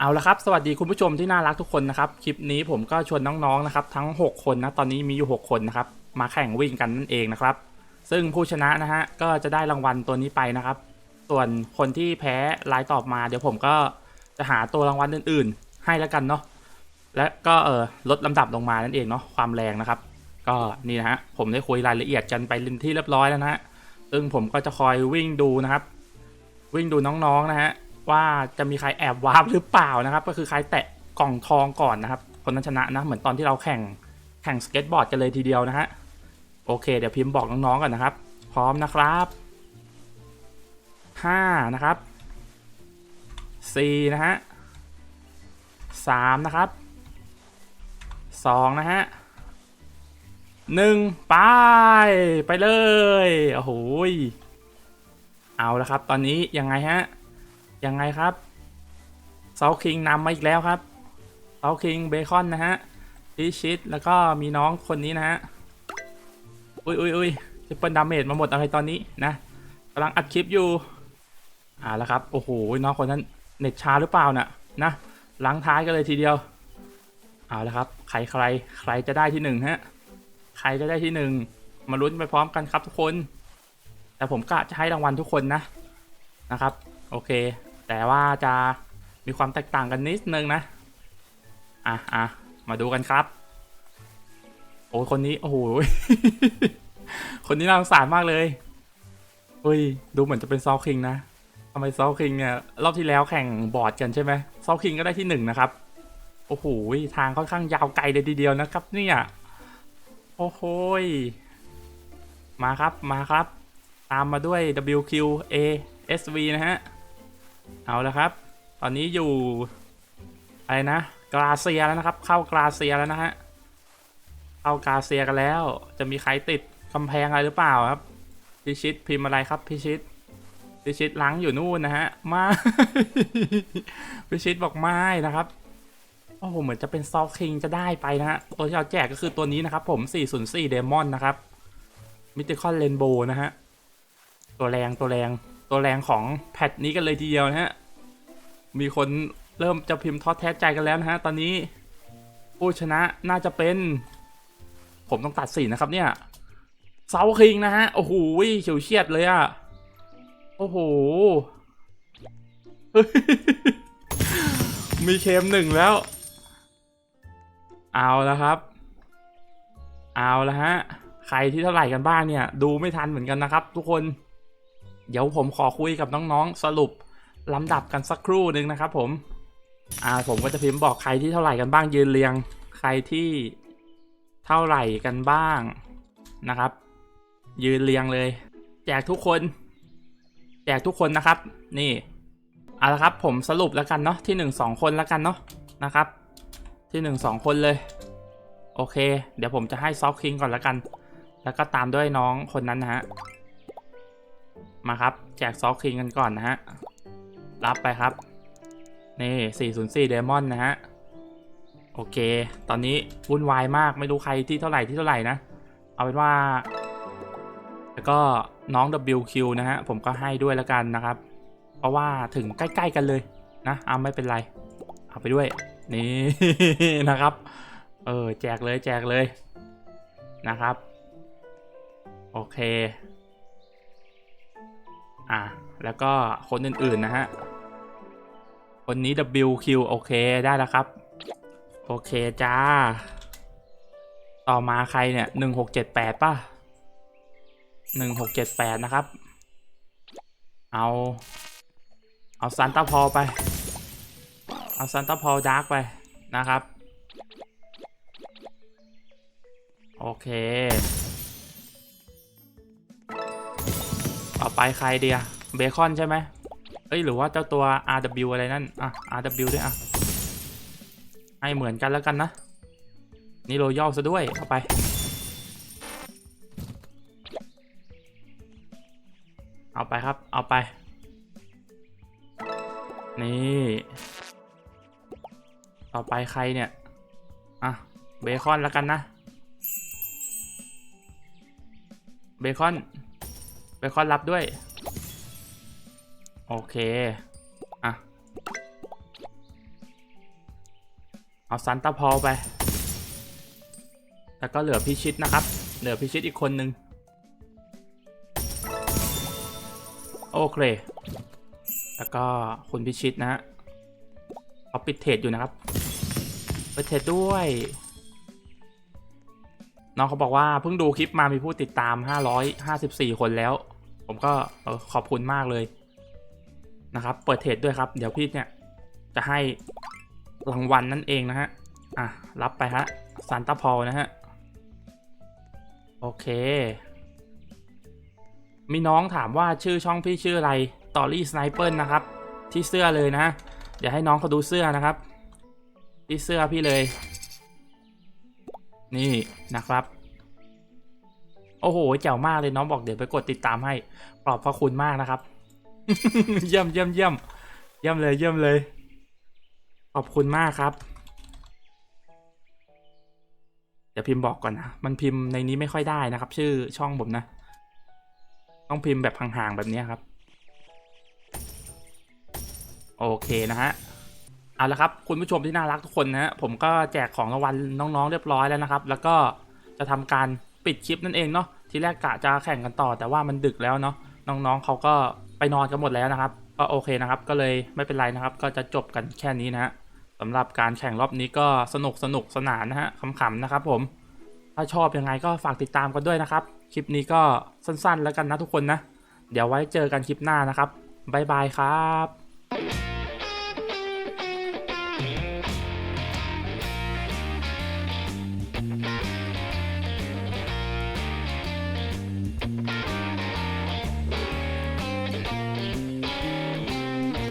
เอาละครับ สวัสดีคุณผู้ชมที่น่ารักทุกคนนะครับ คลิปนี้ผมก็ชวนน้องๆนะครับทั้ง 6 คนนะตอนนี้มีอยู่ 6 คนนะครับ มาแข่งวิ่งกันนั่นเองนะครับ ซึ่งผู้ชนะนะฮะก็จะได้รางวัลตัวนี้ไปนะครับ ส่วนคนที่แพ้รายตอบมาเดี๋ยวผมก็จะหาตัวรางวัลอื่น ๆ ให้แล้วกันเนาะและก็เออลดลำดับลงมานั่นเองเนาะความแรงนะครับ ก็นี่นะฮะผมได้คุยรายละเอียดกันไปที่เรียบร้อยแล้วนะฮะซึ่งผมก็จะคอยวิ่งดูนะครับ วิ่งดูน้องๆนะฮะ ว่าจะมีใครแอบวาร์ปหรือเปล่านะครับ ก็คือใครแตะกล่องทองก่อนนะครับ คนนั้นชนะนะ เหมือนตอนที่เราแข่งแข่งสเก็ตบอร์ดกันเลยทีเดียวนะฮะโอเค เดี๋ยวพิมพ์บอกน้องๆก่อนนะครับ พร้อมนะครับห้านะครับสี่นะฮะสามนะครับสองนะฮะหนึ่งไป ไปเลย โอ้โหยเอาละครับ ตอนนี้ยังไงฮะ ยังไงครับเซาคิงนำมาอีกแล้วครับเซาคิงเบคอนนะฮะพิชิตแล้วก็มีน้องคนนี้นะฮะอุ้ยอุ้ยอุ้ยจะเปิลดาเมจมาหมดอะไรตอนนี้นะกำลังอัดคลิปอยู่เอาและครับ โอ้โหน้องคนนั้นเน็ตชาหรือเปล่าน่ะนะล้างท้ายกันเลยทีเดียวเอาละครับ ใครใครใครจะได้ที่หนึ่งฮะใครจะได้ที่หนึ่งมาลุ้นไปพร้อมกันครับทุกคน แต่ผมก็จะให้รางวัลทุกคนนะนะครับ โอเค แต่ว่าจะมีความแตกต่างกันนิดนึงนะ อะอะมาดูกันครับ โอ้คนนี้ โอ้โห คนนี้น่าสงสารมากเลยเฮ้ย ดูเหมือนจะเป็นซอลคิงนะทำไมซอลคิงเนี่ย รอบที่แล้วแข่งบอร์ดกันใช่ไหมซอลคิงก็ได้ที่หนึ่งนะครับ โอ้โห ทางค่อนข้างยาวไกลเลยทีเดียวนะครับ เนี่ย โอ้โหมาครับ มาครับ ตามมาด้วย WQ A SV นะฮะ เอาและครับ ตอนนี้อยู่อะไรนะกราเซียแล้วนะครับ เข้ากราเซียแล้วนะฮะเข้ากราเซียกันแล้ว จะมีใครติดกำแพงอะไรหรือเปล่าครับ พิชิตพิมพ์อะไรครับพิชิต พิชิตล้างอยู่นู่นนะฮะไมาพิชิตบอกไม่นะครับโอ้โหเหมือนจะเป็นซอฟคิงจะได้ไปนะฮะตัวที่เราแจกก็คือตัวนี้นะครับ ผม 404 Demon นะครับมิติคอนเรนโบนะฮะตัวแรงตัวแรง ตัวแรงของแพทนี้กันเลยทีเดียวนะฮะ มีคนเริ่มจะพิมพ์ท้อแท้ใจกันแล้วนะฮะ ตอนนี้ผู้ชนะน่าจะเป็น ผมต้องตัดสินนะครับเนี่ยเซาคิงนะฮะ โอ้โหเฉียวเฉียดเลยอะโอ้โห มีเคมหนึ่งแล้ว เอาแล้วครับ เอาแล้วฮะ ใครที่เท่าไหร่กันบ้างเนี่ย ดูไม่ทันเหมือนกันนะครับ ทุกคน เดี๋ยวผมขอคุยกับน้องๆ สรุปลำดับกันสักครู่หนึ่งนะครับผม อ่าผมก็จะพิมพ์บอกใครที่เท่าไหร่กันบ้างยืนเรียง ใครที่เท่าไหร่กันบ้างนะครับ ยืนเรียงเลย แจกทุกคน แจกทุกคนนะครับ นี่เอาละครับผมสรุปแล้วกันเนาะที่หนึ่งสองคนแล้วกันเนาะนะครับ ที่หนึ่งสองคนเลย โอเค เดี๋ยวผมจะให้ซอฟคิงก่อนแล้วกัน แล้วก็ตามด้วยน้องคนนั้นนะฮะ มาครับ แจกซอฟคิงกันก่อนนะฮะ รับไปครับ นี่ 404เดมอนนะฮะ โอเค ตอนนี้วุ่นวายมากไม่รู้ใครที่เท่าไหร่ที่เท่าไหร่นะ เอาเป็นว่า แล้วก็น้อง WQ นะฮะ ผมก็ให้ด้วยแล้วกันนะครับ เพราะว่าถึงใกล้ๆกันเลยนะเอาไม่เป็นไร เอาไปด้วย นี่นะครับ เออแจกเลยแจกเลยนะครับ โอเค อะแล้วก็คนอื่นๆนะฮะ คนนี้ WQ โอเคได้แล้วครับ โอเคจ้า ต่อมาใครเนี่ยหนึ่งหกเจ็ดแปดป่ะหนึ่งหกเจ็ดแปดนะครับ เอา เอาซันตาพอลไป เอาซันตาพอลดาร์กไปนะครับ โอเค ไปใครเดียเบคอนใช่ไหมเอ้ยหรือว่าเจ้าตัว RW อะไรนั่น อะ RW ด้วยอะ ให้เหมือนกันแล้วกันนะ นี่โรยัลซะด้วยเข้าไป เอาไปครับ เอาไป นี่ ต่อไปใครเนี่ย อะ เบคอนแล้วกันนะ เบคอน เบคอนรับด้วย โอเค อะ เอาซันตาพอลไป แล้วก็เหลือพิชิตนะครับ เหลือพิชิตอีกคนนึง โอเค แล้วก็คุณพิชิตนะฮะเขาปิดเทรดอยู่นะครับปิดเทรดด้วย น้องเขาบอกว่าเพิ่งดูคลิปมามีผู้ติดตาม 554 คนแล้ว ผมก็ขอบคุณมากเลยนะครับ เปิดเทรดด้วยครับ เดี๋ยวพี่เนี่ย จะให้รางวัลนั่นเองนะฮะ อะ รับไปฮะซานตาพอลนะฮะ โอเค มีน้องถามว่าชื่อช่องพี่ชื่ออะไรตอรี่สไนเปอร์นะครับ ที่เสื้อเลยนะ เดี๋ยวให้น้องเขาดูเสื้อนะครับ ที่เสื้อพี่เลย นี่นะครับ โอ้โหเจ๋วมากเลยน้องบอกเดี๋ยวไปกดติดตามให้ขอบพระคุณมากนะครับ เยี่ยมเยี่ยมเยี่ยมเยี่ยมเลยเยี่ยมเลย ขอบคุณมากครับ เดี๋ยวพิมพ์บอกก่อนนะ มันพิมพ์ในนี้ไม่ค่อยได้นะครับ ชื่อช่องผมนะ ต้องพิมพ์แบบห่างๆแบบนี้ครับ โอเคนะฮะ เอาละครับคุณผู้ชมที่น่ารักทุกคนนะฮะผมก็แจกของรางวัลน้องๆเรียบร้อยแล้วนะครับ แล้วก็จะทำการปิดคลิปนั่นเองเนาะทีแรกกะจะแข่งกันต่อ แต่ว่ามันดึกแล้วเนาะน้องๆเขาก็ไปนอนกันหมดแล้วนะครับ ก็โอเคนะครับ ก็เลยไม่เป็นไรนะครับ ก็จะจบกันแค่นี้นะฮะสำหรับการแข่งรอบนี้ก็สนุกสนุกสนานนะฮะขำๆนะครับ ผม ถ้าชอบยังไงก็ฝากติดตามกันด้วยนะครับ คลิปนี้ก็สั้นๆ แล้วกันนะทุกคนนะ เดี๋ยวไว้เจอกันคลิปหน้านะครับบ๊ายบายครับ